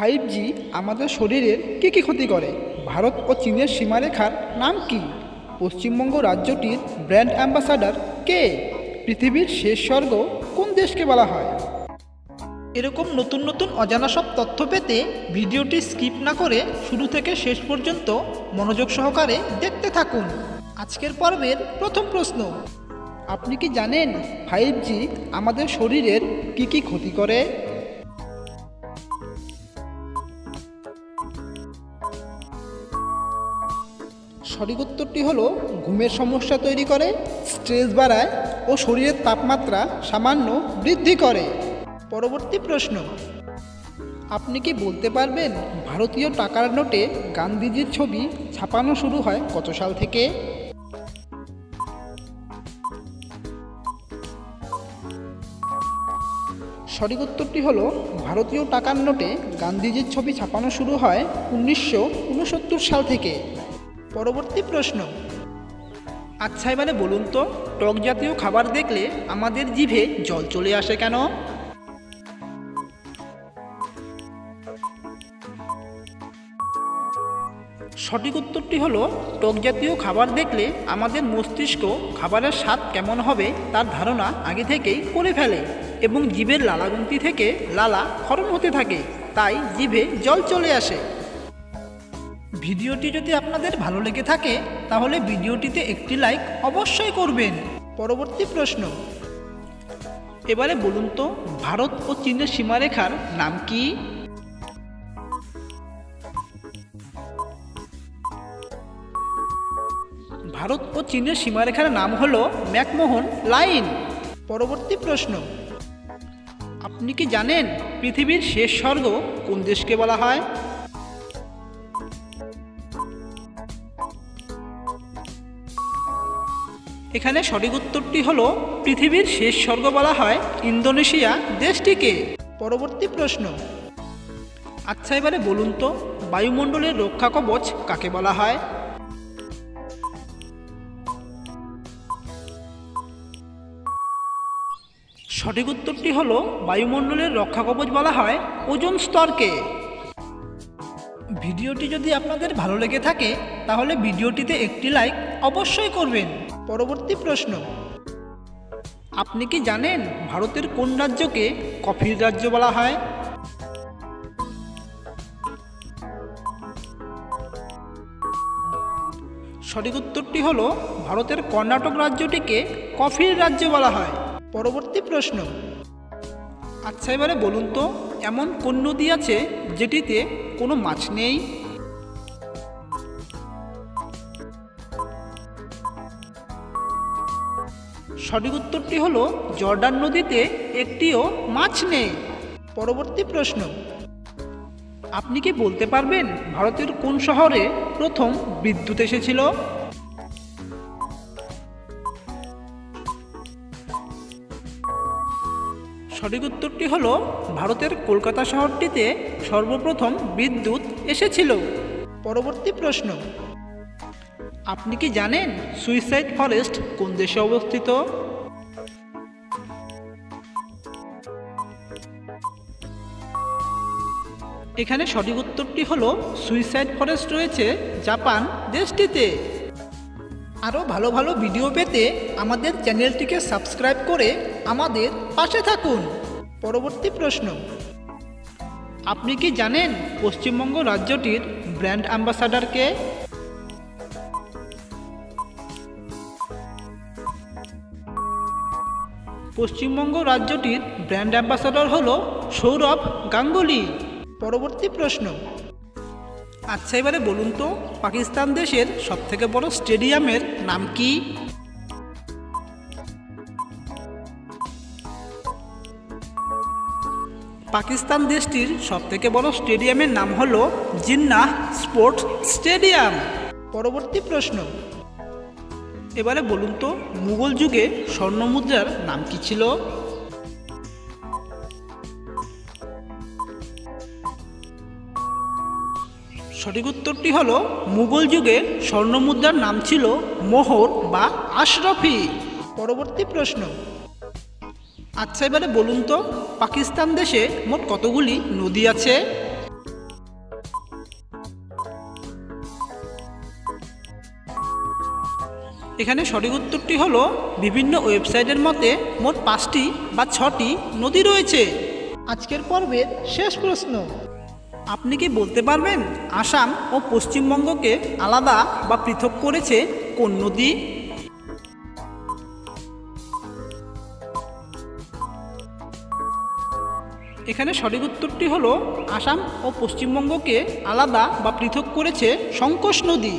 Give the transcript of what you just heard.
Five G আমাদের শরীরের কী কী ক্ষতি করে? ভারত ও চীনের সীমারেখার নাম কি? পশ্চিমবঙ্গ রাজ্যটির ব্র্যান্ড অ্যাম্বাসাডার কে? পৃথিবীর শেষ স্বর্গ কোন দেশকে বলা হয়? এরকম নতুন নতুন অজানা সব তথ্য পেতে ভিডিওটি স্কিপ না করে শুরু থেকে শেষ পর্যন্ত মনোযোগ সহকারে দেখতে থাকুন। আজকের পর্বের প্রথম প্রশ্ন, আপনি কি জানেন ফাইভ জি আমাদের শরীরের কি কি ক্ষতি করে? সঠিক উত্তরটি হলো, ঘুমের সমস্যা তৈরি করে, স্ট্রেস বাড়ায় ও শরীরের তাপমাত্রা সামান্য বৃদ্ধি করে। পরবর্তী প্রশ্ন, আপনি কি বলতে পারবেন ভারতীয় টাকার নোটে গান্ধীজির ছবি ছাপানো শুরু হয় কত সাল থেকে? সঠিক উত্তরটি হলো, ভারতীয় টাকার নোটে গান্ধীজির ছবি ছাপানো শুরু হয় উনিশশো উনসত্তর সাল থেকে। পরবর্তী প্রশ্ন। আচ্ছা এবারে বলুন তো, টক জাতীয় খাবার দেখলে আমাদের জিভে জল চলে আসে কেন? সঠিক উত্তরটি হলো, টক জাতীয় খাবার দেখলে আমাদের মস্তিষ্ক খাবারের স্বাদ কেমন হবে তার ধারণা আগে থেকেই করে ফেলে এবং জিভের লালাগুন্তি থেকে লালা ক্ষরণ হতে থাকে, তাই জিভে জল চলে আসে। ভিডিওটি যদি আপনাদের ভালো লেগে থাকে, তাহলে ভিডিওটিতে একটি লাইক অবশ্যই করবেন। পরবর্তী প্রশ্ন। এবারে বলুন তো, ভারত ও চীনের সীমারেখার নাম কি? ভারত ও চীনের সীমারেখার নাম হল ম্যাকমোহন লাইন। পরবর্তী প্রশ্ন। আপনি কি জানেন পৃথিবীর শেষ স্বর্গ কোন দেশকে বলা হয়? এখানে সঠিক উত্তরটি হলো পৃথিবীর শেষ স্বর্গ বলা হয় ইন্দোনেশিয়া। দেশটিকে পরবর্তী প্রশ্ন। আচ্ছা এবারে বলুন তো, বায়ুমণ্ডলের রক্ষা কবচ কাকে বলা হয়? সঠিক উত্তরটি হলো, বায়ুমণ্ডলের রক্ষা কবচ বলা হয় ওজোন স্তরকে ভিডিওটি যদি আপনাদের ভালো লেগে থাকে, তাহলে ভিডিওটিতে একটি লাইক অবশ্যই করবেন। পরবর্তী প্রশ্ন। আপনি কি জানেন ভারতের কোন রাজ্যকে কফির রাজ্য বলা হয়? সঠিক উত্তরটি হলো ভারতের কর্ণাটক রাজ্যটিকে কফির রাজ্য বলা হয়। পরবর্তী প্রশ্ন। আচ্ছা এবারে বলুন তো, এমন কোন নদী আছে যেটিতে কোনো মাছ নেই? সঠিক উত্তরটি হলো, জর্ডান নদীতে একটিও মাছ নেই। পরবর্তী প্রশ্ন। আপনি কি বলতে পারবেন ভারতের কোন শহরে প্রথম বিদ্যুৎ এসেছিল? সঠিক উত্তরটি হল, ভারতের কলকাতা শহরটিতে সর্বপ্রথম বিদ্যুৎ এসেছিল। পরবর্তী প্রশ্ন। আপনি কি জানেন সুইসাইড ফরেস্ট কোন দেশে অবস্থিত? এখানে সঠিক উত্তরটি হলো সুইসাইড ফরেস্ট রয়েছে জাপান দেশটিতে। আরও ভালো ভালো ভিডিও পেতে আমাদের চ্যানেলটিকে সাবস্ক্রাইব করে আমাদের পাশে থাকুন। পরবর্তী প্রশ্ন। আপনি কি জানেন পশ্চিমবঙ্গ রাজ্যটির ব্র্যান্ড অ্যাম্বাসাডারকে পশ্চিমবঙ্গ রাজ্যটির ব্র্যান্ড অ্যাম্বাসাডর হল সৌরভ গাঙ্গুলি। পরবর্তী প্রশ্ন। আচ্ছা এবারে বলুন তো, পাকিস্তান দেশের সবথেকে বড় স্টেডিয়ামের নাম কি? পাকিস্তান দেশটির সবথেকে বড় স্টেডিয়ামের নাম হল জিন্নাহ স্পোর্টস স্টেডিয়াম। পরবর্তী প্রশ্ন। এবারে বলুন তো, মুঘল যুগে স্বর্ণমুদ্রার নাম কি ছিল? সঠিক উত্তরটি হলো, মুঘল যুগে স্বর্ণমুদ্রার নাম ছিল মোহর বা আশরফি। পরবর্তী প্রশ্ন। আচ্ছা এবারে বলুন তো, পাকিস্তান দেশে মোট কতগুলি নদী আছে? এখানে সঠিক উত্তরটি হলো বিভিন্ন ওয়েবসাইটের মতে মোট পাঁচটি বা ছটি নদী রয়েছে। আজকের পর্বের শেষ প্রশ্ন। আপনি কি বলতে পারবেন আসাম ও পশ্চিমবঙ্গকে আলাদা বা পৃথক করেছে কোন নদী? এখানে সঠিক উত্তরটি হলো আসাম ও পশ্চিমবঙ্গকে আলাদা বা পৃথক করেছে সংকোষ নদী।